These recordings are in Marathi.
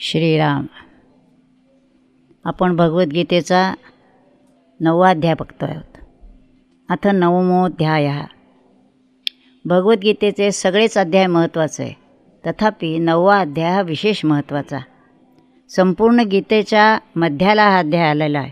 श्रीराम. आपण भगवद्गीतेचा नववा अध्याय बघतो आहोत आता नवमोध्याय. भगवद्गीतेचे सगळेच अध्याय महत्त्वाचे आहे. तथापि नववा अध्याय हा विशेष महत्त्वाचा. संपूर्ण गीतेच्या मध्याला हा अध्याय आलेला आहे.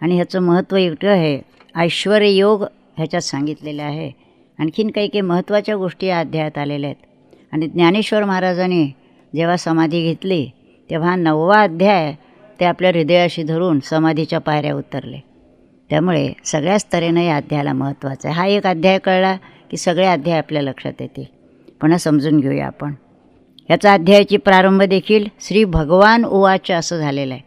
आणि ह्याचं महत्त्व एवढं आहे. ऐश्वर योग ह्याच्यात सांगितलेलं आहे. आणखीन काही काही महत्त्वाच्या गोष्टी या अध्यायात आलेल्या आहेत. आणि ज्ञानेश्वर महाराजांनी जेव्हा समाधी घेतली तेव्हा नववा अध्याय ते आपल्या हृदयाशी धरून समाधीच्या पायऱ्या उतरले. त्यामुळे सगळ्याच तऱ्हेनं या अध्यायाला महत्त्वाचं आहे. हा एक अध्याय कळला की सगळे अध्याय आपल्या लक्षात येतील. पण समजून घेऊया आपण. याचा अध्यायाची प्रारंभ देखील श्री भगवान उवाच असं झालेलं आहे.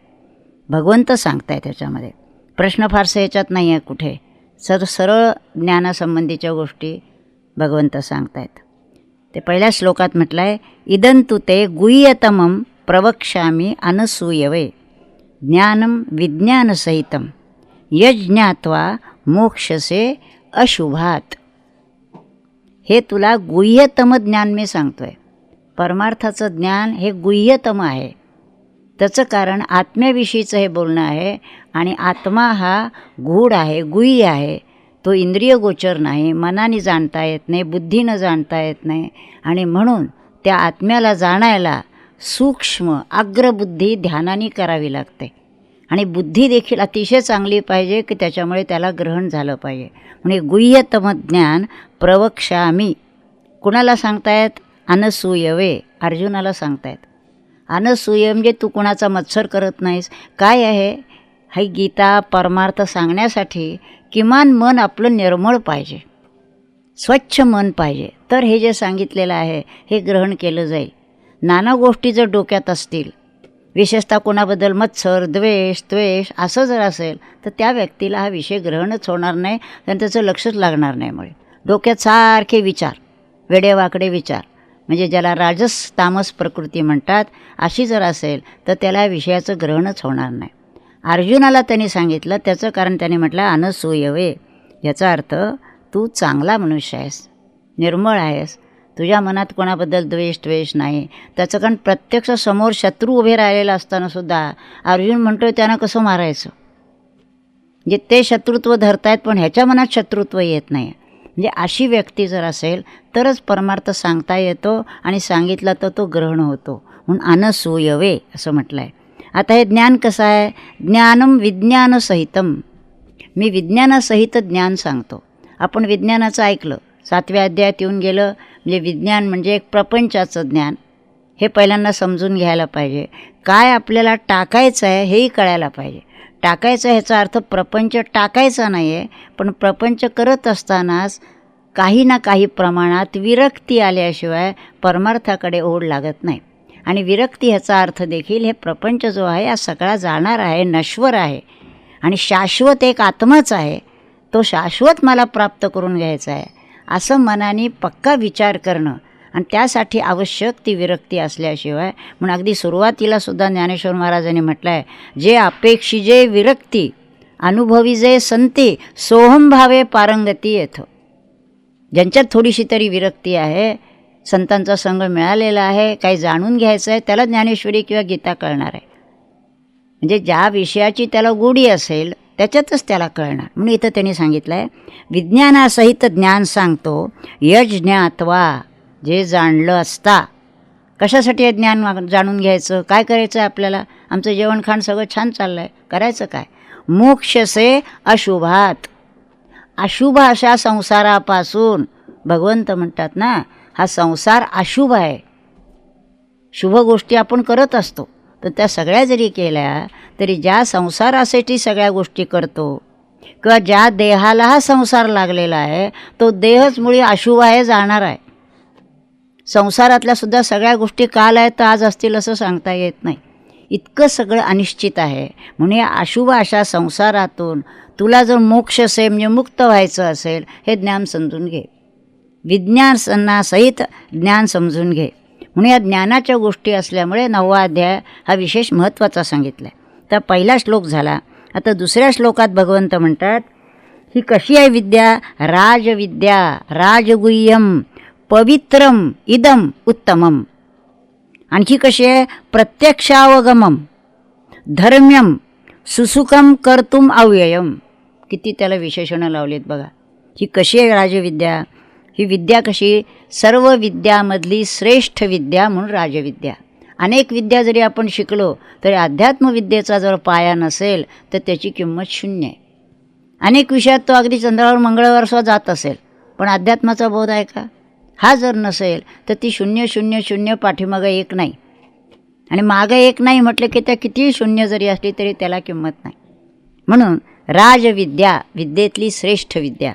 भगवंत सांगताय त्याच्यामध्ये प्रश्न फारसा याच्यात नाही आहे कुठे. सर सरळ ज्ञानासंबंधीच्या गोष्टी भगवंत सांगतायत. ते पहिल्या श्लोकात म्हटलं आहे इदंतु ते गुह्यतमं प्रवक्ष्यामी अनसूयवे ज्ञानम विज्ञानसहितं यज्ञात्वा मोक्षसे अशुभात. हे तुला गुह्यतम ज्ञान मी सांगतो आहे परमार्थाचं ज्ञान हे गुह्यतम आहे. त्याचं कारण आत्म्याविषयीचं हे बोलणं आहे आणि आत्मा हा गूढ आहे गुह्य आहे. तो इंद्रिय गोचर नाही मनाने जाणता येत नाही बुद्धीनं जाणता येत नाही. आणि म्हणून त्या आत्म्याला जाणायला सूक्ष्म अग्रबुद्धी ध्यानाने करावी लागते. आणि बुद्धी देखील अतिशय चांगली पाहिजे की त्याच्यामुळे त्याला ग्रहण झालं पाहिजे. म्हणजे गुह्यतम ज्ञान प्रवक्षामी कुणाला सांगतायत अनसूयवे. अर्जुनाला सांगतायत अनसूय म्हणजे तू कुणाचा मत्सर करत नाहीस. काय आहे? ही गीता परमार्थ सांगण्यासाठी किमान मन आपलं निर्मळ पाहिजे. स्वच्छ मन पाहिजे. तर हे जे सांगितलेलं आहे हे ग्रहण केलं जाईल. नाना गोष्टी जर डोक्यात असतील विशेषतः कोणाबद्दल मत्सर द्वेष द्वेष असं जर असेल तर त्या व्यक्तीला हा विषय ग्रहणच होणार नाही आणि त्याचं लक्षच लागणार नाही मुळे. डोक्यात सारखे विचार वेडेवाकडे विचार. म्हणजे ज्याला राजस तामस प्रकृती म्हणतात अशी जर असेल तर त्याला विषयाचं ग्रहणच होणार नाही. अर्जुनाला त्यांनी सांगितलं त्याचं कारण त्याने म्हटलं अनसूयवे. याचा अर्थ तू चांगला मनुष्य आहेस निर्मळ आहेस. तुझ्या मनात कोणाबद्दल द्वेष द्वेष नाही. त्याचं कारण प्रत्यक्ष समोर शत्रू उभे राहिलेला असतानासुद्धा अर्जुन म्हणतोय त्यांना कसं मारायचं? म्हणजे ते शत्रुत्व धरतायत पण ह्याच्या मनात शत्रुत्व येत नाही. म्हणजे अशी व्यक्ती जर असेल तरच परमार्थ सांगता येतो आणि सांगितला तर तो ग्रहण होतो. म्हणून अनसूयवे असं म्हटलं आहे आता हे ज्ञान कसं आहे? ज्ञानम विज्ञानसहितम. मी विज्ञानासहित ज्ञान सांगतो. आपण विज्ञानाचं ऐकलं सातव्या अध्यायात येऊन गेलं म्हणजे विज्ञान म्हणजे एक प्रपंचाचं ज्ञान. हे पहिल्यांदा समजून घ्यायला पाहिजे. काय आपल्याला टाकायचं आहे हेही कळायला पाहिजे. टाकायचं ह्याचा अर्थ प्रपंच टाकायचा नाही आहे पण प्रपंच करत असतानाच काही ना काही प्रमाणात विरक्ती आल्याशिवाय परमार्थाकडे ओढ लागत नाही. आणि विरक्ती ह्याचा अर्थ देखील हे प्रपंच जो आहे हा सगळा जाणार आहे नश्वर आहे. आणि शाश्वत एक आत्माच आहे. तो शाश्वत मला प्राप्त करून घ्यायचा आहे. असं मनाने पक्का विचार करणं आणि त्यासाठी आवश्यक ती विरक्ती असल्याशिवाय म्हणून अगदी सुरुवातीला सुद्धा ज्ञानेश्वर महाराजांनी म्हटलं आहे जे अपेक्षी जे विरक्ती अनुभवी जे संती सोहम भावे पारंगती येथं. ज्यांच्यात थोडीशी तरी विरक्ती आहे संतांचा संघ मिळालेला आहे काही जाणून घ्यायचं आहे त्याला ज्ञानेश्वरी किंवा गीता कळणार आहे. म्हणजे ज्या विषयाची त्याला गोडी असेल त्याच्यातच त्याला कळणार. म्हणून इथं त्यांनी सांगितलं आहे विज्ञानासहित ज्ञान सांगतो यज ज्ञात्वा जे जाणलं असता. कशासाठी हे ज्ञान जाणून घ्यायचं? काय करायचं आहे आपल्याला? आमचं जेवणखाण सगळं छान चाललं आहे करायचं काय? मोक्षसे अशुभात. अशुभ अशा संसारापासून भगवंत म्हणतात ना हा संसार अशुभ आहे. शुभ गोष्टी आपण करत असतो. तर त्या सगळ्या जरी केल्या तरी ज्या संसारासाठी सगळ्या गोष्टी करतो किंवा ज्या देहाला हा संसार लागलेला आहे तो देहच मुळी अशुभ आहे जाणार आहे. संसारातल्या सुद्धा सगळ्या गोष्टी काल आहेत तर आज असतील असं सांगता येत नाही. इतकं सगळं अनिश्चित आहे. म्हणून या अशुभ अशा संसारातून तुला जर मोक्ष असेल म्हणजे मुक्त व्हायचं असेल हे ज्ञान समजून घे. विज्ञानासहित ज्ञान समजून घे. म्हणून या ज्ञानाच्या गोष्टी असल्यामुळे नववा अध्याय हा विशेष महत्त्वाचा सांगितला आहे तर पहिला श्लोक झाला. आता दुसऱ्या श्लोकात भगवंत म्हणतात ही कशी आहे विद्या? राजविद्या राजगुह्यम पवित्रम इदम उत्तमम. आणखी कशी आहे? प्रत्यक्षावगमम धर्म्यम सुसुकम कर्तुम अव्ययम. किती त्याला विशेषणं लावलीत बघा. ही कशी आहे राजविद्या? ही विद्या कशी? सर्व विद्यामधली श्रेष्ठ विद्या म्हणून राजविद्या. अनेक विद्या जरी आपण शिकलो तरी अध्यात्मविद्येचा जर पाया नसेल तर त्याची किंमत शून्य आहे. अनेक विषयात तो अगदी चंद्रावर मंगळावर सुद्धा जात असेल पण अध्यात्माचा बोध आहे का? हा जर नसेल तर ती शून्य शून्य शून्य पाठीमागं एक नाही. आणि मागं एक नाही म्हटलं की त्या कितीही शून्य जरी असली तरी त्याला किंमत नाही. म्हणून राजविद्या विद्येतली श्रेष्ठ विद्या.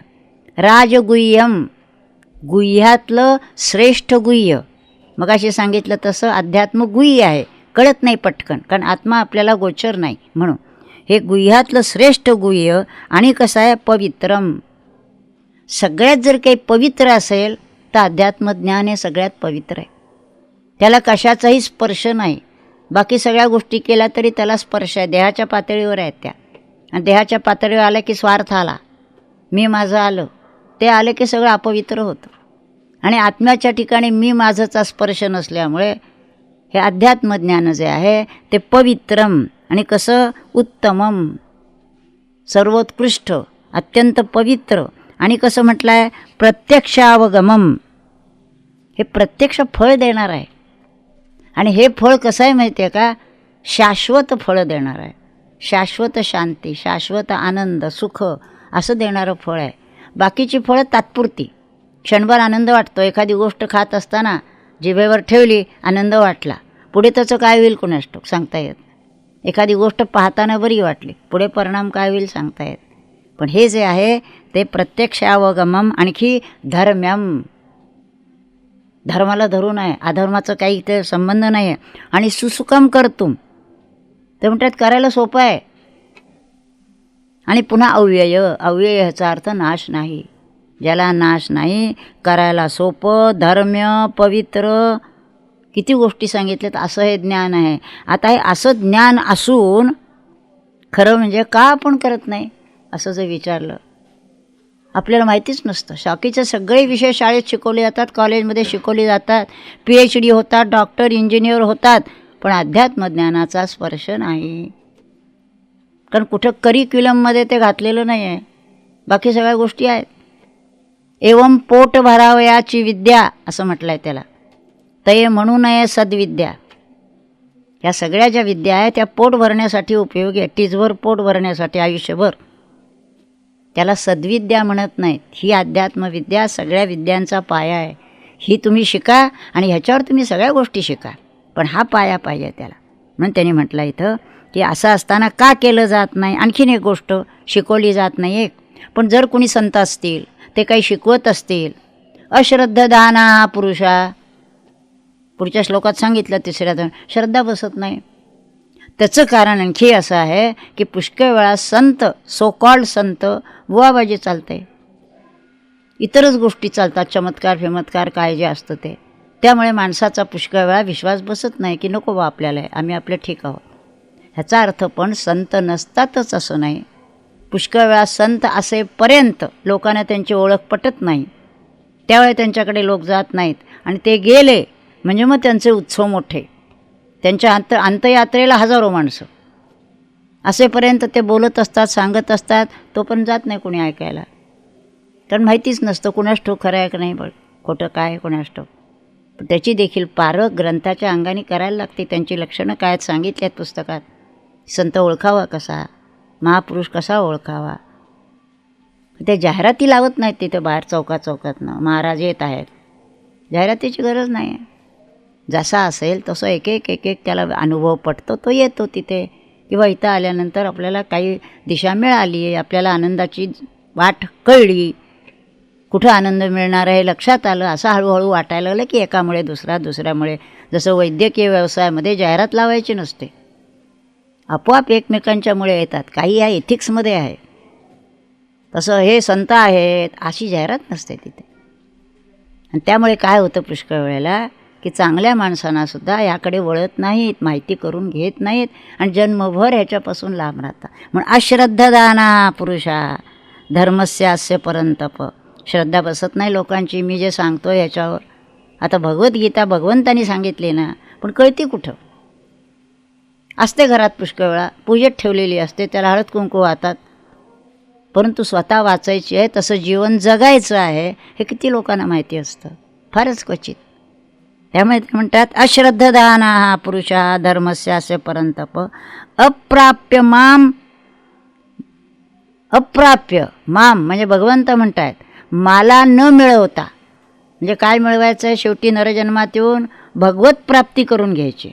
राजगुह्यम गुह्यातलं श्रेष्ठ गुह्य. मग अशी सांगितलं तसं अध्यात्म गुह्य आहे. कळत नाही पटकन कारण आत्मा आपल्याला गोचर नाही म्हणून. हे गुह्यातलं श्रेष्ठ गुह्य आणि कसं आहे? पवित्रम. सगळ्यात जर काही पवित्र असेल तर अध्यात्मज्ञान हे सगळ्यात पवित्र आहे. त्याला कशाचाही स्पर्श नाही. बाकी सगळ्या गोष्टी केल्या तरी त्याला स्पर्श आहे. देहाच्या पातळीवर आहेत त्या. आणि देहाच्या पातळीवर आलं की स्वार्थ आला. मी माझं आलं. ते आलं की सगळं अपवित्र होतं. आणि आत्म्याच्या ठिकाणी मी माझंचा स्पर्श नसल्यामुळे हे अध्यात्मज्ञान जे आहे ते पवित्रम आणि कसं उत्तमम सर्वोत्कृष्ट अत्यंत पवित्र आणि कसं म्हटलं आहे प्रत्यक्षावगमम. हे प्रत्यक्ष फळ देणार आहे. आणि हे फळ कसं आहे माहिती आहे का? शाश्वत फळं देणार आहे. शाश्वत शांती शाश्वत आनंद सुख असं देणारं फळ आहे. बाकीची फळं तात्पुरती. क्षणभर आनंद वाटतो. एखादी गोष्ट खात असताना जिभेवर ठेवली आनंद वाटला. पुढे त्याचं काय होईल कुणाष्टो सांगता येत एखादी गोष्ट पाहताना बरी वाटली. पुढे परिणाम काय होईल सांगता येत पण हे जे आहे ते प्रत्यक्ष अवगमम आणखी धर्म्यम. धर्माला धरून आहे अधर्माचं काही ते संबंध नाही आहे आणि सुसुकम करतुम ते म्हणतात करायला सोपं आहे. आणि पुन्हा अव्यय. अव्यय ह्याचा अर्थ नाश नाही. ज्याला नाश नाही करायला सोपं धर्म्य पवित्र. किती गोष्टी सांगितल्यात असं हे ज्ञान आहे. आता हे असं ज्ञान असून खरं म्हणजे का आपण करत नाही असं जर विचारलं. आपल्याला माहितीच नसतं. शाकीचे सगळे विषय शाळेत शिकवले जातात कॉलेजमध्ये शिकवले जातात. पी एच डी होतात डॉक्टर इंजिनियर होतात. पण अध्यात्मज्ञानाचा स्पर्श नाही. कारण कुठं करिक्युलममध्ये ते घातलेलं नाही आहे बाकी सगळ्या गोष्टी आहेत. एवम पोट भरावयाची विद्या असं म्हटलं आहे त्याला. तये म्हणू नये सद्विद्या. ह्या सगळ्या ज्या विद्या आहेत त्या पोट भरण्यासाठी उपयोगी आहे टीजभर पोट भरण्यासाठी आयुष्यभर. त्याला सद्विद्या म्हणत नाहीत. ही अध्यात्मविद्या सगळ्या विद्यांचा पाया आहे. ही तुम्ही शिका आणि ह्याच्यावर तुम्ही सगळ्या गोष्टी शिका. पण हा पाया पाहिजे त्याला. म्हणून त्यांनी म्हटलं इथं की असं असताना का केलं जात नाही? आणखीन एक गोष्ट शिकवली जात नाही एक. पण जर कुणी संत असतील ते काही शिकवत असतील अश्रद्धदाना पुरुषा. पुढच्या श्लोकात सांगितलं तिसऱ्या तर श्रद्धा बसत नाही. त्याचं कारण आणखी असं आहे की पुष्कळ वेळा संत सो कॉल्ड संत बुवाबाजी चालते. इतरच गोष्टी चालतात चमत्कार फेमत्कार काय जे असतं ते. त्यामुळे माणसाचा पुष्कळ वेळा विश्वास बसत नाही की नको बा आपल्याला आहे, आम्ही आपलं ठीक आहोत. ह्याचा अर्थ पण संत नसतातच असं नाही. पुष्कळ वेळा संत असेपर्यंत लोकांना त्यांची ओळख पटत नाही. त्यावेळी त्यांच्याकडे लोक जात नाहीत आणि ते गेले म्हणजे मग त्यांचे उत्सव मोठे. त्यांच्या अंत अंतयात्रेला हजारो माणसं. असेपर्यंत ते बोलत असतात सांगत असतात तो पण जात नाही कोणी ऐकायला. कारण माहितीच नसतं कुणास ठोक खरं आहे का नाही बघ खोटं काय कुणास ठोक त्याची देखील पारख ग्रंथाच्या अंगाने करायला लागते त्यांची लक्षणं काय आहेत सांगितली आहेत पुस्तकात. संत ओळखावा कसा? महापुरुष कसा ओळखावा? ते जाहिराती लावत नाहीत तिथं बाहेर चौकात चौकातनं. महाराज येत आहेत. जाहिरातीची गरज नाही आहे जसा असेल तसं एक एक एक एक त्याला अनुभव पटतो तो येतो तिथे. किंवा इथं आल्यानंतर आपल्याला काही दिशा मिळाली आहे आपल्याला आनंदाची वाट कळली. कुठं आनंद मिळणार आहे लक्षात आलं असं हळूहळू वाटायला लागलं की एकामुळे दुसरा दुसऱ्यामुळे. जसं वैद्यकीय व्यवसायामध्ये जाहिरात लावायची नसते. आपोआप एकमेकांच्यामुळे येतात. काही या एथिक्समध्ये आहे. तसं हे संत आहेत अशी जाहिरात नसते तिथे. आणि त्यामुळे काय होतं पुष्कळ वेळेला की चांगल्या माणसांनासुद्धा याकडे वळत नाहीत माहिती करून घेत नाहीत आणि जन्मभर ह्याच्यापासून लांब राहतात. म्हणून अश्रद्धदाना पुरुषा धर्मस्य अस्य परंतप. श्रद्धा बसत नाही लोकांची. मी जे सांगतो ह्याच्यावर. आता भगवद्गीता भगवंतानी सांगितली ना पण कळती कुठं? असते घरात पुष्कळ वेळा पूजेत ठेवलेली असते. त्याला हळद कुंकू वाहतात. परंतु स्वतः वाचायची आहे तसं जीवन जगायचं आहे हे किती लोकांना माहिती असतं. फारच क्वचित. त्यामुळे ते म्हणतात अश्रद्धदाना हा पुरुषा धर्मस्य असे परंतप अप्राप्य माम अप्राप्य माम म्हणजे भगवंत म्हणतायत मला न मिळवता. म्हणजे काय मिळवायचं? आहे शेवटी नरजन्मात येऊन भगवत प्राप्ती करून घ्यायची.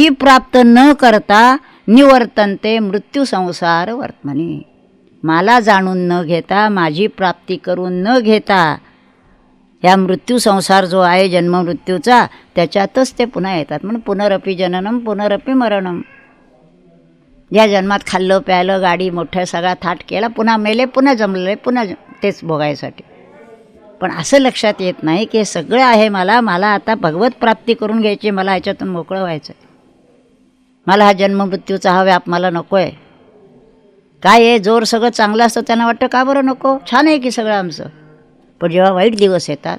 ती प्राप्त न करता निवर्तनते मृत्यू संसार वर्तमनी. मला जाणून न घेता माझी प्राप्ती करून न घेता ह्या मृत्यू संसार जो आहे जन्ममृत्यूचा त्याच्यातच ते पुन्हा येतात. म्हणून पुनरपी जननम पुनरपी मरणम. या जन्मात खाल्लं प्यायलं गाडी मोठ्या सगळा थाट केला पुन्हा मेले पुन्हा जमले पुन्हा तेच भोगायसाठी. पण असं लक्षात येत नाही की हे सगळं आहे मला मला आता भगवत प्राप्ती करून घ्यायची मला ह्याच्यातून मोकळं व्हायचं आहे मला हा जन्ममृत्यूचा हा व्याप मला नको आहे काय आहे जोर सगळं चांगलं असतं त्यांना वाटतं का बरं नको? छान आहे की सगळं आमचं. पण जेव्हा वाईट दिवस येतात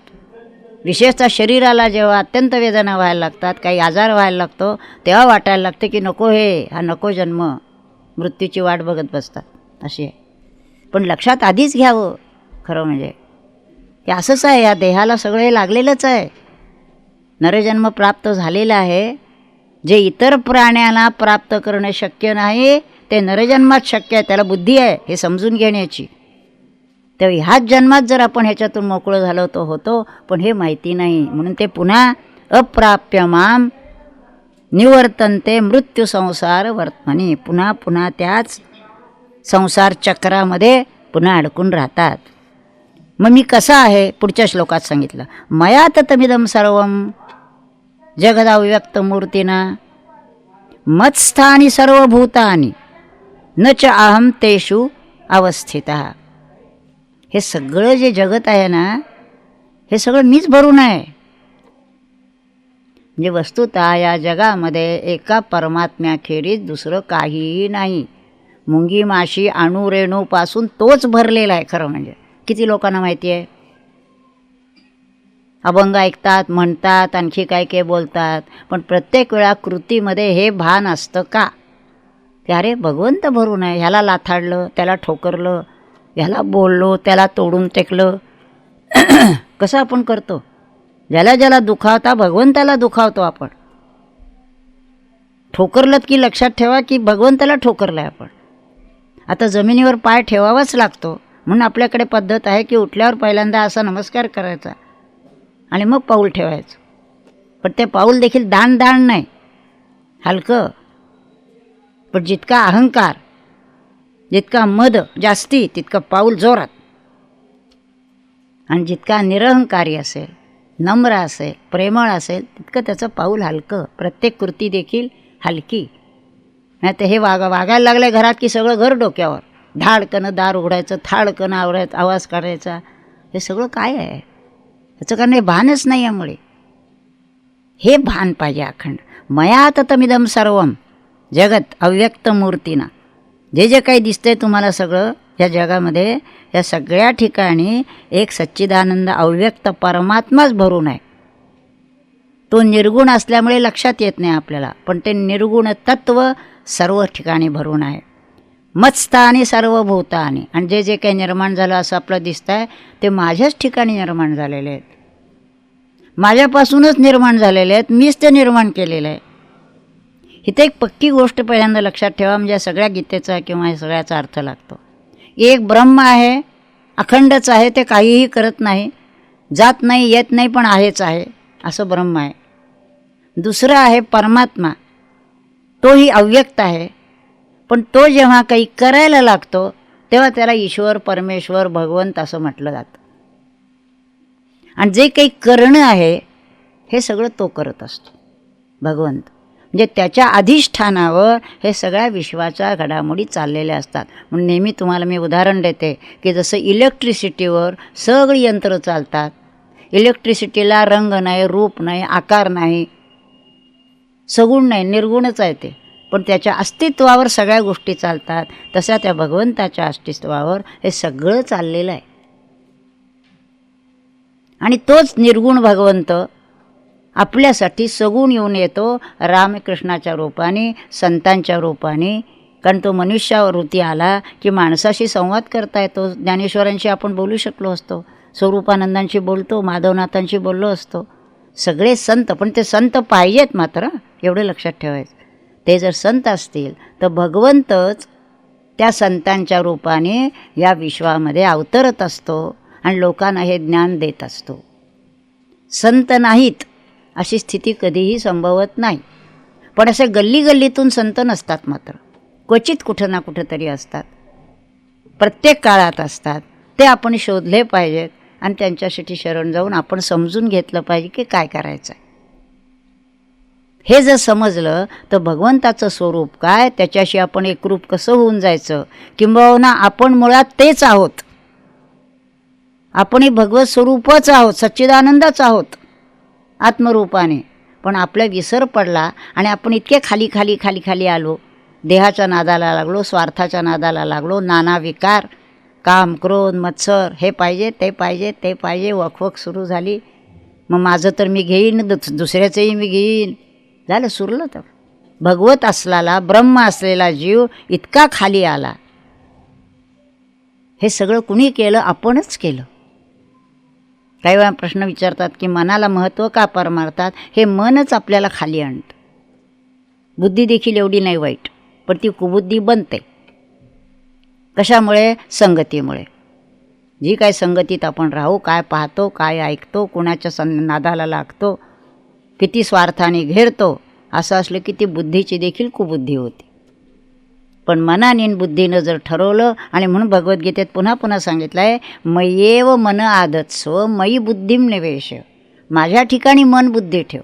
विशेषतः शरीराला जेव्हा अत्यंत वेदना व्हायला लागतात काही आजार व्हायला लागतो तेव्हा वाटायला लागते की नको हे हा नको जन्म. मृत्यूची वाट बघत बसतात. अशी आहे. पण लक्षात आधीच घ्यावं खरं म्हणजे. की असंच आहे या देहाला सगळं हे लागलेलंच आहे. नरजन्म प्राप्त झालेला आहे जे इतर प्राण्याला प्राप्त करणं शक्य नाही ते नरजन्मात शक्य आहे त्याला बुद्धी आहे हे समजून घेण्याची. तेव्हा ह्याच जन्मात जर आपण ह्याच्यातून मोकळं झालो तो होतो पण हे माहिती नाही. म्हणून ते पुन्हा अप्राप्य माम निवर्तनते मृत्यू संसार वर्तमाने. पुन्हा पुन्हा त्याच संसार चक्रामध्ये पुन्हा अडकून राहतात. मग मी कसं आहे? पुढच्या श्लोकात सांगितलं. मया तमिदम सर्वम जगदाव्यक्त मूर्तीना. मत्स्थानी सर्वभूतानी. न च अहम तेषु अवस्थित. हे सगळं जे जगत आहे ना हे सगळं मीच भरून आहे. म्हणजे वस्तुतः या जगामध्ये एका परमात्म्याखेरीज दुसरं काहीही नाही. मुंगी माशी अणू रेणूपासून तोच भरलेला आहे खरं म्हणजे. किती लोकांना माहिती आहे? अभंग ऐकतात म्हणतात आणखी काय काय बोलतात. पण प्रत्येक वेळा कृतीमध्ये हे भान असतं का? की अरे भगवंत भरून आहे ह्याला लाथाडलं त्याला ठोकरलं ह्याला बोललो त्याला तोडून टेकलं. कसं आपण करतो? ज्याला ज्याला दुखावता भगवंताला दुखावतो आपण. ठोकरलं की लक्षात ठेवा की भगवंताला ठोकरलं आहे आपण. आता जमिनीवर पाय ठेवावाच लागतो. म्हणून आपल्याकडे पद्धत आहे की उठल्यावर पहिल्यांदा असा नमस्कार करायचा. आणि मग पाऊल ठेवायचं. पण ते पाऊल देखील दान दान नाही. हलकं. पण जितका अहंकार जितका मद जास्ती तितकं पाऊल जोरात. आणि जितका निरहंकारी असेल नम्र असेल प्रेमळ असेल तितकं त्याचं पाऊल हलकं. प्रत्येक कृती देखील हलकी. नाही तर हे वागा वागायला लागलं घरात की सगळं घर डोक्यावर. धाडकनं दार उघडायचं थाडकनं आवडायचं आवाज काढायचा. हे सगळं काय आहे? ह्याचं कारण हे भानच नाही यामुळे. हे भान पाहिजे अखंड. मयात तमिदम सर्वम जगत अव्यक्त मूर्तीना जे जे काही दिसतंय तुम्हाला सगळं या जगामध्ये या सगळ्या ठिकाणी एक सच्चिदानंद अव्यक्त परमात्माच भरून आहे. तो निर्गुण असल्यामुळे लक्षात येत नाही आपल्याला पण ते निर्गुण तत्व सर्व ठिकाणी भरून आहे. मत्स्थानी सर्व भूतानी आणि जे जे काही निर्माण झालं असं आपलं दिसतं आहे ते माझ्याच ठिकाणी निर्माण झालेले आहेत. माझ्यापासूनच निर्माण झालेले आहेत मीच ते निर्माण केलेलं आहे. इथे एक पक्की गोष्ट पहिल्यांदा लक्षात ठेवा म्हणजे सगळ्या गीतेचा किंवा या सगळ्याचा अर्थ लागतो. एक ब्रह्म आहे अखंडच आहे ते काहीही करत नाही जात नाही येत नाही पण आहेच आहे असं ब्रह्म आहे. दुसरं आहे परमात्मा तोही अव्यक्त आहे. पण तो जेव्हा काही करायला लागतो तेव्हा त्याला ईश्वर परमेश्वर भगवंत असं म्हटलं जातं. आणि जे काही करणं आहे हे सगळं तो करत असतो भगवंत. म्हणजे त्याच्या अधिष्ठानावर हे सगळ्या विश्वाच्या घडामोडी चाललेल्या असतात. म्हणून नेहमी तुम्हाला मी उदाहरण देते की जसं इलेक्ट्रिसिटीवर सगळी यंत्र चालतात. इलेक्ट्रिसिटीला रंग नाही रूप नाही आकार नाही सगुण नाही निर्गुणच आहे ते. पण त्याच्या अस्तित्वावर सगळ्या गोष्टी चालतात. तशा त्या भगवंताच्या अस्तित्वावर हे सगळं चाललेलं आहे. आणि तोच निर्गुण भगवंत आपल्यासाठी सगुण येऊन येतो रामकृष्णाच्या रूपाने संतांच्या रूपाने. कारण तो मनुष्यावृत्ती आला की माणसाशी संवाद करता येतो. ज्ञानेश्वरांशी आपण बोलू शकलो असतो. स्वरूपानंदांशी बोलतो माधवनाथांशी बोललो असतो. सगळे संत पण ते संत पाहिजेत मात्र एवढं लक्षात ठेवायचं. ते जर संत असतील तर भगवंतच त्या संतांच्या रूपाने या विश्वामध्ये अवतरत असतो आणि लोकांना हे ज्ञान देत असतो. संत नाहीत अशी स्थिती कधीही संभवत नाही. पण असे गल्ली गल्लीतून संत नसतात मात्र. क्वचित कुठं ना कुठं तरी असतात. प्रत्येक काळात असतात. ते आपण शोधले पाहिजेत आणि त्यांच्यासाठी शरण जाऊन आपण समजून घेतलं पाहिजे की काय करायचं आहे हे जर समजलं तर भगवंताचं स्वरूप काय? त्याच्याशी आपण एकरूप कसं होऊन जायचं? किंबहुना आपण मुळात तेच आहोत. आपणही भगवत स्वरूपच आहोत सच्चिदानंदच आहोत आत्मरूपाने. पण आपला विसर पडला आणि आपण इतके खाली खाली खाली खाली आलो. देहाच्या नादाला लागलो स्वार्थाच्या नादाला लागलो नाना विकार काम क्रोध मत्सर हे पाहिजे ते पाहिजे ते पाहिजे वखवख सुरू झाली. मग माझं तर मी घेईन दुस दुसऱ्याचंही मी घेईन. झालं सुरलं तर. भगवत असलाला ब्रह्म असलेला जीव इतका खाली आला. हे सगळं कुणी केलं? आपणच केलं. काही वेळा प्रश्न विचारतात की मनाला महत्त्व का पार मारतात हे मनच आपल्याला खाली आणतं. बुद्धी देखील एवढी नाही वाईट पण ती कुबुद्धी बनते. कशामुळे? संगतीमुळे. जी काय संगतीत आपण राहू काय पाहतो काय ऐकतो कुणाच्या सं नादाला लागतो किती स्वार्थाने घेरतो असं असलं की ती बुद्धीची देखील कुबुद्धी होती. पण मनाने बुद्धीनं जर ठरवलं आणि म्हणून भगवद्गीतेत पुन्हा पुन्हा सांगितलं आहे मयेव मन आदत स्व मयी बुद्धीम निवेश. माझ्या ठिकाणी मन बुद्धी ठेव.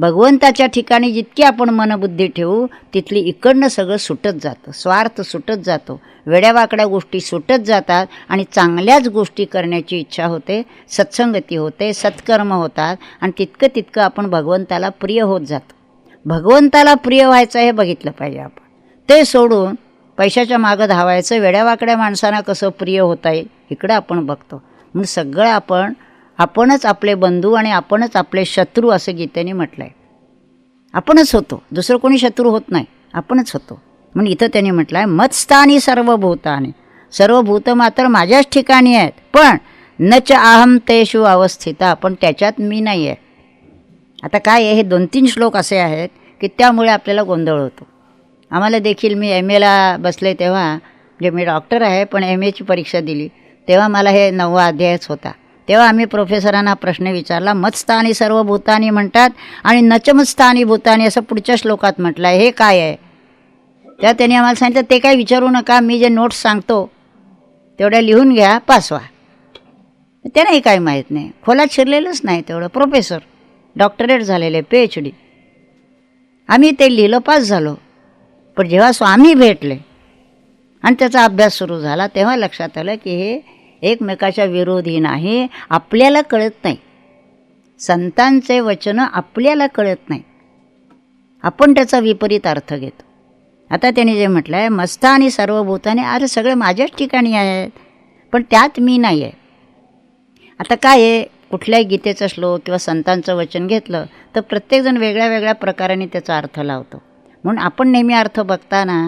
भगवंताच्या ठिकाणी जितकी आपण मनबुद्धी ठेवू तिथली इकडनं सगळं सुटत जातं. स्वार्थ सुटत जातो. वेड्यावाकड्या गोष्टी सुटत जातात आणि चांगल्याच गोष्टी करण्याची इच्छा होते सत्संगती होते सत्कर्म होतात आणि तितकं तितकं आपण भगवंताला प्रिय होत जातो. भगवंताला प्रिय व्हायचं हे बघितलं पाहिजे आपण. ते सोडून पैशाच्या मागं धावायचं वेड्यावाकड्या माणसांना कसं प्रिय होता येईल इकडं आपण बघतो. म्हणून सगळं आपण आपणच आपले बंधू आणि आपणच आपले शत्रू असं गीतेने म्हटलं आहे आपणच होतो. दुसरं कोणी शत्रू होत नाही. आपणच होतो. म्हणून इथं त्यांनी म्हटलं आहे मत्स्थानी सर्व भूताने सर्व भूत मात्र माझ्याच ठिकाणी आहेत. पण न च अहम तेषु अवस्थिता. पण त्याच्यात मी नाही आहे आता काय आहे? हे दोन तीन श्लोक असे आहेत की त्यामुळे आपल्याला गोंधळ होतो. आम्हाला देखील मी एम एला बसले तेव्हा म्हणजे मी डॉक्टर आहे पण एम एची परीक्षा दिली तेव्हा मला हे नववा अध्यायच होता. तेव्हा आम्ही प्रोफेसरांना प्रश्न विचारला मत्स्थानी सर्व भूतानी म्हणतात आणि नचमत्स्थानी भूतानी असं पुढच्या श्लोकात म्हटलं आहे हे काय आहे? तेव्हा त्यांनी आम्हाला सांगितलं ते काय विचारू नका मी जे नोट्स सांगतो तेवढ्या लिहून घ्या पासवा. त्यांनाही काही माहीत नाही. खोलात शिरलेलंच नाही तेवढं. प्रोफेसर डॉक्टरेट झालेले पी एच डी आम्ही ते लिहिलं पास झालो. पण जेव्हा स्वामी भेटले आणि त्याचा अभ्यास सुरू झाला तेव्हा लक्षात आलं की हे एकमेकाच्या विरोधी नाही आपल्याला कळत नाही. संतांचे वचनं आपल्याला कळत नाही. आपण त्याचा विपरीत अर्थ घेतो. आता त्याने जे म्हटलं आहे मस्त आणि सर्व भूताने अरे सगळे माझ्याच ठिकाणी आहेत पण त्यात मी नाही आहे आता काय आहे? कुठल्याही गीतेचा श्लोक किंवा संतांचं वचन घेतलं तर प्रत्येकजण वेगळ्या वेगळ्या प्रकाराने त्याचा अर्थ लावतो. म्हणून आपण नेहमी अर्थ बघताना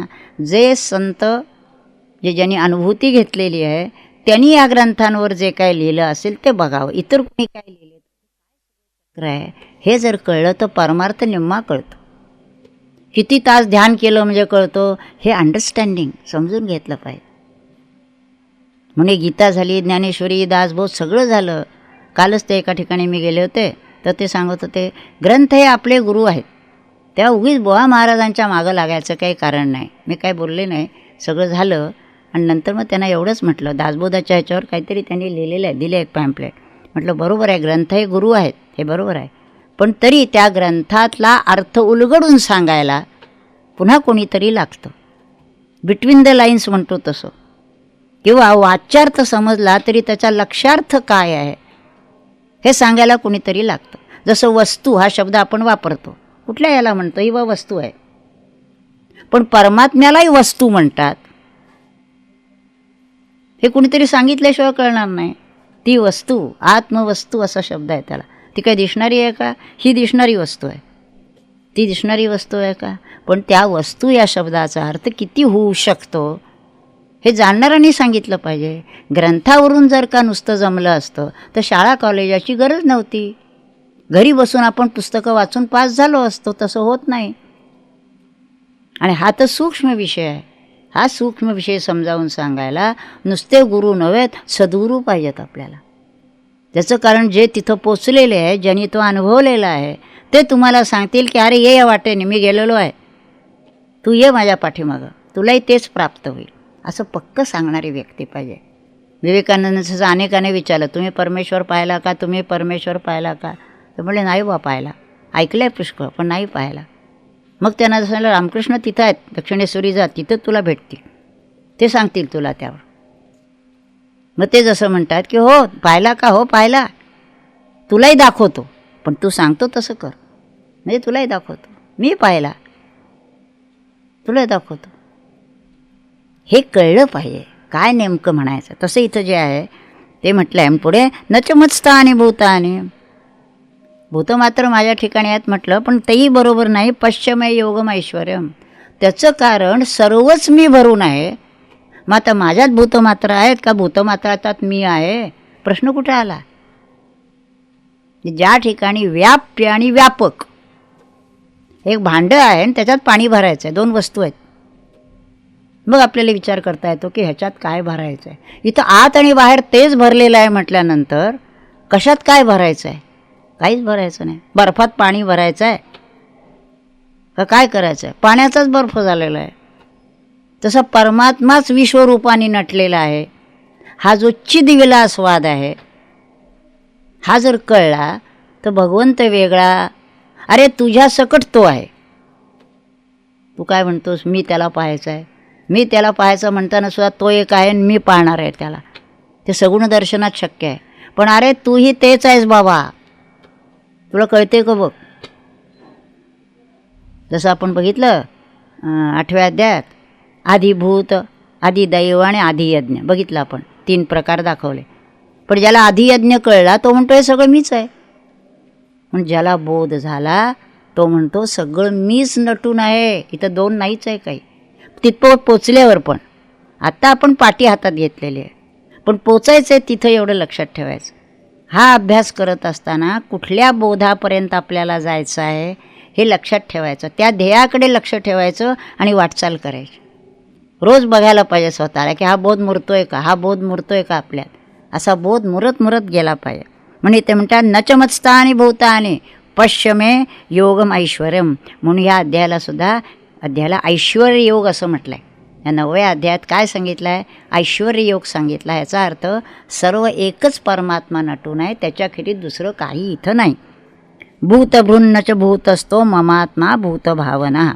जे संत जे ज्यांनी अनुभूती घेतलेली आहे त्यांनी या ग्रंथांवर जे काय लिहिलं असेल ते बघावं. इतर कोणी काय लिहिलं आहे? हे जर कळलं तर परमार्थ निम्मा कळतो. किती तास ध्यान केलं म्हणजे कळतो? हे अंडरस्टँडिंग समजून घेतलं पाहिजे. म्हणजे गीता झाली ज्ञानेश्वरी दासबोध सगळं झालं. कालच ते एका ठिकाणी मी गेले होते. तर ते सांगत होते ग्रंथ हे आपले गुरु आहेत. त्या उगीच बुवा महाराजांच्या मागं लागायचं काही कारण नाही. मी काय बोलले नाही. सगळं झालं. आणि नंतर मग त्यांना एवढंच म्हटलं. दासबोधाच्या ह्याच्यावर काहीतरी त्यांनी लिहिलेलं आहे दिले एक पॅम्पलेट म्हटलं बरोबर आहे ग्रंथ हे गुरु आहेत. हे बरोबर आहे. पण तरी त्या ग्रंथातला अर्थ उलगडून सांगायला पुन्हा कोणीतरी लागतं. बिटवीन द लाईन्स म्हणतो तसं. किंवा वाच्यार्थ समजला तरी त्याचा लक्षार्थ काय आहे हे सांगायला कोणीतरी लागतं. जसं वस्तू हा शब्द आपण वापरतो. कुठल्या याला म्हणतो? ही बा वस्तू आहे. पण परमात्म्यालाही वस्तू म्हणतात. हे कुणीतरी सांगितल्याशिवाय कळणार नाही. ती वस्तू आत्मवस्तू असा शब्द आहे त्याला. ती काय दिसणारी आहे का? ही दिसणारी वस्तू आहे. ती दिसणारी वस्तू आहे का? पण त्या वस्तू या शब्दाचा अर्थ किती होऊ शकतो? हे जाणणाऱ्यांनी सांगितलं पाहिजे. ग्रंथावरून जर का नुसतं जमलं असतं तर शाळा कॉलेजाची गरज नव्हती. घरी बसून आपण पुस्तकं वाचून पास झालो असतो तसं होत नाही. आणि हा तर सूक्ष्म विषय आहे. हा सूक्ष्म विषय समजावून सांगायला नुसते गुरु नव्हेत सद्गुरू पाहिजेत आपल्याला. त्याचं कारण जे तिथं पोचलेले आहे ज्यांनी तो अनुभवलेला आहे ते तुम्हाला सांगतील की अरे ये या वाटेने मी गेलेलो आहे. तू ये माझ्या पाठीमागं. तुलाही तेच प्राप्त होईल. असं पक्क सांगणारी व्यक्ती पाहिजे. विवेकानंदाचं अनेकाने विचारलं तुम्ही परमेश्वर पाहिला का? तुम्ही परमेश्वर पाहिला का? तर म्हणले नाही बा पाहिला. ऐकलं आहे पुष्कळ पण नाही पाहिला. मग त्यांना जसं सांगितलं, रामकृष्ण तिथं आहेत दक्षिणेश्वरी जा तिथं तुला भेटतील. ते सांगतील तुला त्यावर. मग ते जसं म्हणतात की हो पाहिला का? हो पाहिला. तुलाही दाखवतो पण तू सांगतो तसं कर. म्हणजे तुलाही दाखवतो. मी पाहिला. तुला दाखवतो. हे कळलं पाहिजे. काय नेमकं म्हणायचं? तसं इथं जे आहे ते म्हटलं आहे पुढे न चमचता आणि भूतानी. भूत मात्र माझ्या ठिकाणी आहेत म्हटलं पण तेही बरोबर नाही. पश्चिमय योगम ऐश्वर्यम. त्याचं कारण सर्वच मी भरून आहे. मग आता माझ्यात भूतमात्र आहेत का? भूतमात्रातात मी आहे? प्रश्न कुठे आला? ज्या ठिकाणी व्याप्य आणि व्यापक. एक भांडं आहे आणि त्याच्यात पाणी भरायचं आहे. दोन वस्तू आहेत. मग आपल्याला विचार करता येतो की ह्याच्यात काय भरायचं आहे? इथं आत आणि बाहेर तेच भरलेलं आहे म्हटल्यानंतर कशात काय भरायचं आहे? काहीच भरायचं नाही. बर्फात पाणी भरायचं आहे का काय करायचं आहे पाण्याचाच बर्फ झालेला आहे. तसा परमात्माच विश्वरूपाने नटलेला आहे. हा जो चिदिविला स्वाद आहे हा जर कळला तर भगवंत वेगळा अरे तुझ्या सकट तो आहे. तू काय म्हणतोस? मी त्याला पाहायचं आहे मी त्याला पाहायचं म्हणताना सुद्धा तो एक आहे आणि मी पाहणार आहे त्याला. ते सगुण दर्शनात शक्य आहे. पण अरे तूही तेच आहेस बाबा. तुला कळते का बघ? जसं आपण बघितलं आठव्या अध्यायात आधिभूत आधिदैव आणि आधियज्ञ बघितलं आपण तीन प्रकार दाखवले. पण ज्याला आधियज्ञ कळला तो म्हणतो हे सगळं मीच आहे. पण ज्याला बोध झाला तो म्हणतो सगळं मीच नटून आहे. इथं दोन नाहीच आहे काही. तिथं पोचल्यावर पण. आत्ता आपण पाठी हातात घेतलेली आहे. पण पोचायचं आहे तिथं एवढं लक्षात ठेवायचं. हा अभ्यास करत असताना कुठल्या बोधापर्यंत आपल्याला जायचं आहे हे लक्षात ठेवायचं. त्या ध्येयाकडे लक्ष ठेवायचं आणि वाटचाल करायची. रोज बघायला पाहिजे स्वतःला की हा बोध मुरतो आहे का? हा बोध मुरतो आहे का आपल्यात? असा बोध मुरत मुरत गेला पाहिजे. म्हणजे ते म्हणतात न आणि भोवताने पश्चिमे योगम ऐश्वर्यम म्हणून या अध्यायाला सुद्धा अध्यायाला ऐश्वर योग असं म्हटलं आहे या नवव्या अध्यायात काय सांगितलं आहे ऐश्वर योग सांगितला याचा अर्थ सर्व एकच परमात्मा नटून आहे त्याच्याखेरीत दुसरं काही इथं नाही. भूतभृन्नच भूत असतो ममात्मा भूतभावना.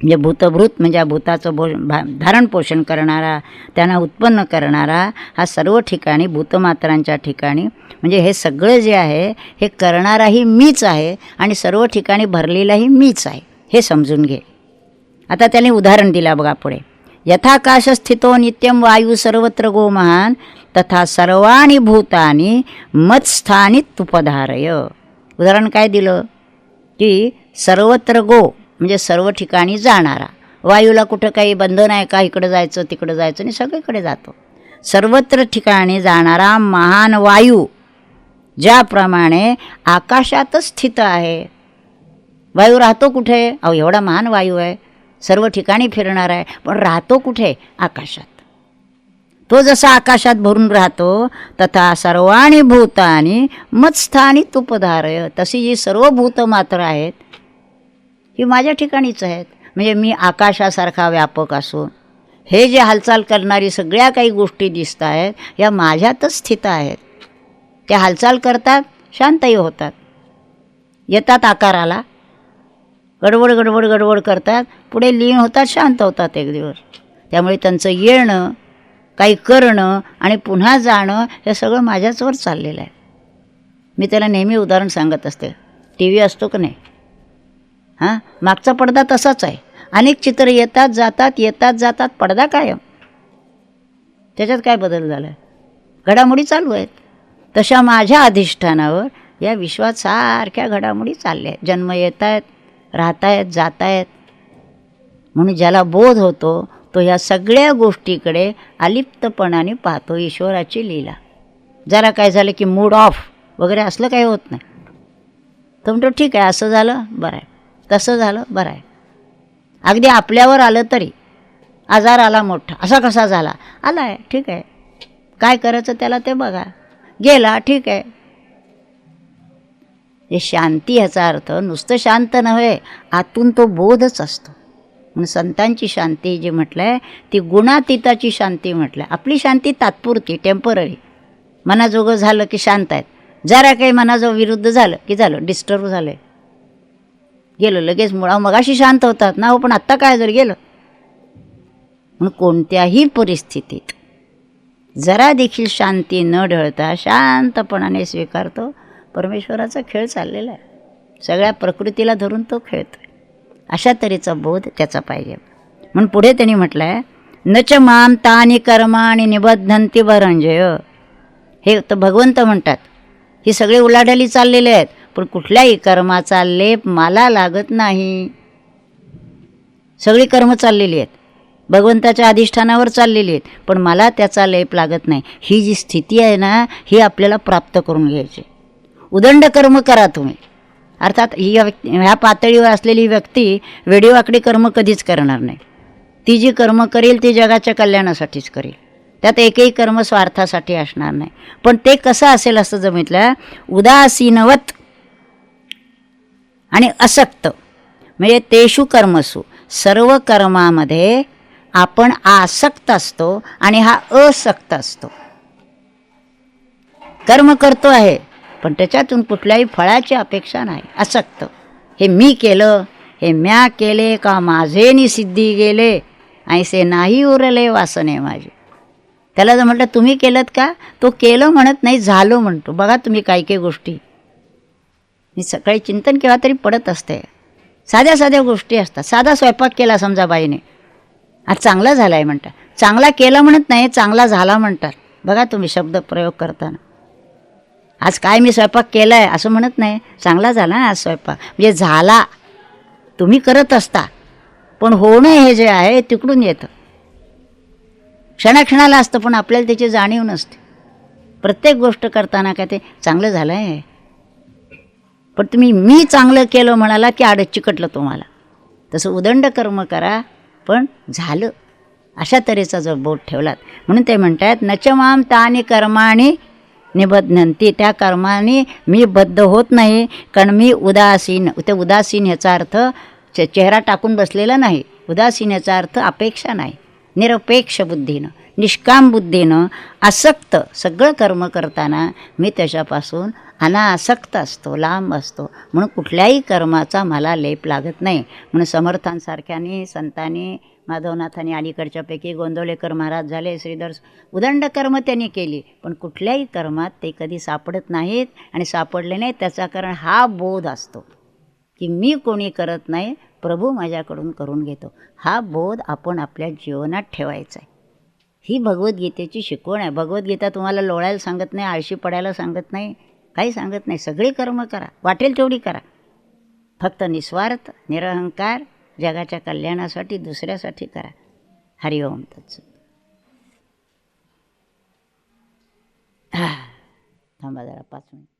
म्हणजे भूतभृत म्हणजे भूताचं भो भा धारण पोषण करणारा त्यांना उत्पन्न करणारा हा सर्व ठिकाणी भूतमात्रांच्या ठिकाणी म्हणजे हे सगळं जे आहे हे करणाराही मीच आहे आणि सर्व ठिकाणी भरलेलाही मीच आहे हे समजून घे. आता त्याने उदाहरण दिला बघा पुढे. यथाकाश स्थितो नित्यम वायू सर्वत्र गो महान तथा सर्वाणी भूतानी मत्स्थानी तुपधारय. उदाहरण काय दिलं? की सर्वत्र गो म्हणजे सर्व ठिकाणी जाणारा. वायूला कुठं काही बंधन आहे का? इकडं जायचं तिकडं जायचं आणि सगळीकडे जातो. सर्वत्र ठिकाणी जाणारा महान वायू ज्याप्रमाणे आकाशातच स्थित आहे. वायू राहतो कुठे? अहो एवढा महान वायू आहे. सर्व ठिकाणी फिरणार आहे पण राहतो कुठे? आकाशात. तो जसा आकाशात भरून राहतो तथा सर्वाणी भूतानी मत्स्थानी तुपधारय. तशी जी सर्व भूतं मात्र आहेत ही माझ्या ठिकाणीच आहेत. म्हणजे मी आकाशासारखा व्यापक असून हे जे हालचाल करणारी सगळ्या काही गोष्टी दिसत आहेत या माझ्यातच स्थित आहेत. त्या हालचाल करतात शांतही होतात. येतात आकाराला. गडबड गडबड गडबड करतात. पुढे लीन होतात शांत होतात एक दिवस. त्यामुळे त्यांचं येणं काही करणं आणि पुन्हा जाणं हे सगळं माझ्याचवर चाललेलं आहे. मी त्याला नेहमी उदाहरण सांगत असते. टी व्ही असतो का नाही? हां? मागचा पडदा तसाच आहे. अनेक चित्र येतात जातात येतात जातात पडदा कायम. त्याच्यात काय बदल झाला आहे घडामोडी चालू आहेत. तशा माझ्या अधिष्ठानावर या विश्वात सारख्या घडामोडी चालल्या आहेत. जन्म येत आहेत राहत आहेत म्हणून ज्याला बोध होतो तो या सगळ्या गोष्टीकडे अलिप्तपणाने पाहतो ईश्वराची लीला. जरा काय झालं की मूड ऑफ वगैरे असलं काही होत नाही. तर म्हणतो ठीक आहे असं झालं बरं आहे. तसं झालं बरं आहे. अगदी आपल्यावर आलं तरी आजार आला मोठा असा कसा झाला? आला आहे ठीक आहे. काय करायचं त्याला ते बघा. गेला ठीक आहे. ते शांती ह्याचा अर्थ नुसतं शांत नव्हे आतून तो बोधच असतो. म्हणून संतांची शांती जी म्हटलं आहे ती गुणातीताची शांती म्हटलं आपली शांती तात्पुरती टेंपररी मनाजोगं झालं की शांत आहेत. जरा काही मनाजो विरुद्ध झालं की झालं डिस्टर्ब झालं गेलं लगेच मुळा मगाशी शांत होतात. ना हो पण आत्ता काय जर गेलं? म्हणून कोणत्याही परिस्थितीत जरा देखील शांती न ढळता शांतपणाने स्वीकारतो. परमेश्वराचा खेळ चाललेला आहे. सगळ्या प्रकृतीला धरून तो खेळतो आहे अशा तऱ्हेचा बोध त्याचा पाहिजे. म्हणून पुढे त्यांनी म्हटलं आहे न च माम तानी कर्माणी निबद्धंती भरंजय हे तर भगवंत म्हणतात. ही सगळे उलाढाली चाललेले आहेत पण कुठल्याही कर्माचा लेप मला लागत नाही. सगळी कर्म चाललेली आहेत. भगवंताच्या अधिष्ठानावर चाललेली आहेत पण मला त्याचा लेप लागत नाही. ही जी स्थिती आहे ना ही आपल्याला प्राप्त करून घ्यायची उदंड कर्म करा तुम्ही. अर्थात ही व्यक्ती ह्या पातळीवर असलेली व्यक्ती वेडीवाकडी कर्म कधीच करणार नाही. ती जी कर्म करेल ती जगाच्या कल्याणासाठीच करेल. त्यात एकही कर्म स्वार्थासाठी असणार नाही. पण ते कसं असेल असं जमितलं उदासीनवत आणि असक्त. म्हणजे तेषु कर्मसु. सर्व कर्मामध्ये आपण आसक्त असतो आणि हा असक्त असतो. कर्म करतो आहे. पण त्याच्यातून कुठल्याही फळाची अपेक्षा नाही. असक्त. हे मी केलं हे म्या केले का माझेनी सिद्धी गेले? ऐसे नाही उरले वासने माझे. त्याला जर म्हटलं तुम्ही केलं का? तो केलं म्हणत नाही झालो म्हणतो. बघा तुम्ही काही काही गोष्टी. मी सकाळी चिंतन केव्हा तरी पडत असते. साध्या साध्या गोष्टी असतात. साधा स्वयंपाक केला समजा बाईने. आज चांगला झाला आहे म्हणतात. चांगला केला म्हणत नाही चांगला झाला म्हणतात. बघा तुम्ही शब्द प्रयोग करताना. आज काय मी स्वयंपाक केला आहे असं म्हणत नाही. चांगला झाला ना आज स्वयंपाक. म्हणजे झाला. तुम्ही करत असता. पण होणं हे जे आहे तिकडून येतं. क्षणाक्षणाला असतं पण आपल्याला त्याची जाणीव नसते. प्रत्येक गोष्ट करताना काय ते चांगलं झालं आहे पण तुम्ही मी चांगलं केलं म्हणाला की आडत चिकटलं तुम्हाला. तसं उदंड कर्म करा पण झालं. अशा तऱ्हेचा जर बोट ठेवलात. म्हणून ते म्हणतात नचमाम तानी कर्माणी निबद्धनंती त्या कर्माने मी बद्ध होत नाही कारण मी उदासीन. ते उदासीन ह्याचा अर्थ चे चेहरा टाकून बसलेला नाही. उदासीन याचा अर्थ अपेक्षा नाही. निरपेक्ष बुद्धीनं निष्काम बुद्धीनं आसक्त सगळं कर्म करताना मी त्याच्यापासून अनासक्त असतो लांब असतो. म्हणून कुठल्याही कर्माचा मला लेप लागत नाही. म्हणून समर्थांसारख्याने संतांनी माधवनाथांनी अलीकडच्यापैकी गोंदवलेकर महाराज झाले श्रीधर उदंड कर्म त्यांनी केली. पण कुठल्याही कर्मात ते कधी सापडत नाहीत आणि सापडले नाहीत त्याचा कारण हा बोध असतो की मी कोणी करत नाही प्रभू माझ्याकडून करून घेतो. हा बोध आपण आपल्या जीवनात ठेवायचा आहे. ही भगवद्गीतेची शिकवण आहे. भगवद्गीता तुम्हाला लोळायला सांगत नाही आळशी पडायला सांगत नाही काही सांगत नाही. सगळी कर्म करा. वाटेल तेवढी करा. फक्त निस्वार्थ निरहंकार जगाच्या कल्याणासाठी दुसऱ्यासाठी करा. हरिओम तत्स. थांबा जरा पाच मिनिट.